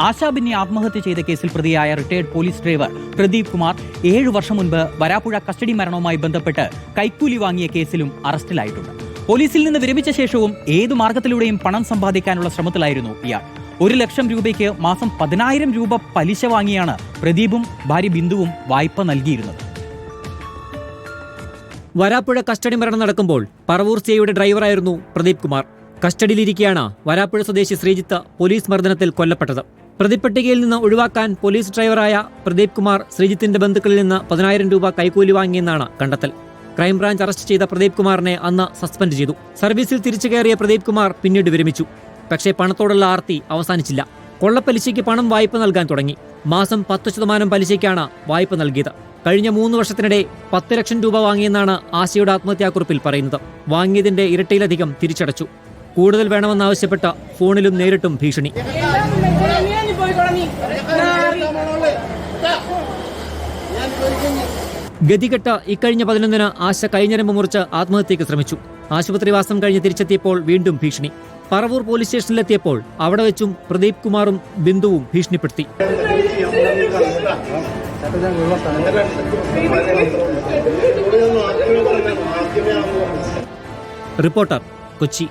ആശാബിന്നി ആത്മഹത്യ ചെയ്ത കേസിൽ പ്രതിയായ retired police driver Pradeep Kumar ഏഴു വർഷം മുൻപ് വരാപ്പുഴ കസ്റ്റഡി മരണവുമായി ബന്ധപ്പെട്ട് കൈക്കൂലി വാങ്ങിയ കേസിലും അറസ്റ്റിലായിട്ടുണ്ട്. പോലീസിൽ നിന്ന് വിരമിച്ച ശേഷവും ഏതു മാർഗത്തിലൂടെയും പണം സമ്പാദിക്കാനുള്ള ശ്രമത്തിലായിരുന്നു ഇയാൾ. ഒരു ലക്ഷം രൂപയ്ക്ക് മാസം പതിനായിരം രൂപ പലിശ വാങ്ങിയാണ് പ്രദീപും ഭാര്യ ബിന്ദുവും വായ്പ നൽകിയിരുന്നത്. വരാപ്പുഴ കസ്റ്റഡി മരണം നടക്കുമ്പോൾ പറവൂർ സിഐയുടെ ഡ്രൈവറായിരുന്നു പ്രദീപ് കുമാർ. കസ്റ്റഡിയിലിരിക്കെയാണ് വരാപ്പുഴ സ്വദേശി ശ്രീജിത്ത് പോലീസ് മർദ്ദനത്തിൽ കൊല്ലപ്പെട്ടത്. പ്രതിപ്പട്ടികയിൽ നിന്ന് ഒഴിവാക്കാൻ പോലീസ് ഡ്രൈവറായ പ്രദീപ് കുമാർ ശ്രീജിത്തിന്റെ ബന്ധുക്കളിൽ നിന്ന് പതിനായിരം രൂപ കൈക്കൂലി വാങ്ങിയെന്നാണ് കണ്ടെത്തൽ. ക്രൈംബ്രാഞ്ച് അറസ്റ്റ് ചെയ്ത പ്രദീപ് കുമാറിനെ അന്ന് സസ്പെൻഡ് ചെയ്തു. സർവീസിൽ തിരിച്ചു കയറിയ പ്രദീപ് കുമാർ പിന്നീട് വിരമിച്ചു. പക്ഷേ പണത്തോടുള്ള ആർത്തി അവസാനിച്ചില്ല. കൊള്ളപ്പലിശയ്ക്ക് പണം വായ്പ നൽകാൻ തുടങ്ങി. മാസം പത്ത് ശതമാനം പലിശയ്ക്കാണ് വായ്പ നൽകിയത്. കഴിഞ്ഞ മൂന്ന് വർഷത്തിനിടെ പത്ത് ലക്ഷം രൂപ വാങ്ങിയെന്നാണ് ആശയുടെ ആത്മഹത്യാക്കുറിപ്പിൽ പറയുന്നത്. വാങ്ങിയതിന്റെ ഇരട്ടിയിലധികം തിരിച്ചടച്ചു. കൂടുതൽ വേണമെന്നാവശ്യപ്പെട്ട ഫോണിലും നേരിട്ടും ഭീഷണി. ഗതികെട്ട ഇക്കഴിഞ്ഞ പതിനൊന്നിന് ആശ കൈഞ്ഞരമ്പ് മുറിച്ച് ആത്മഹത്യക്ക് ശ്രമിച്ചു. ആശുപത്രിവാസം കഴിഞ്ഞ് തിരിച്ചെത്തിയപ്പോൾ വീണ്ടും ഭീഷണി. പറവൂർ പോലീസ് സ്റ്റേഷനിലെത്തിയപ്പോൾ അവിടെ വെച്ചും പ്രദീപ് കുമാറും ബിന്ദുവും ഭീഷണിപ്പെടുത്തി. റിപ്പോർട്ടർ കൊച്ചി.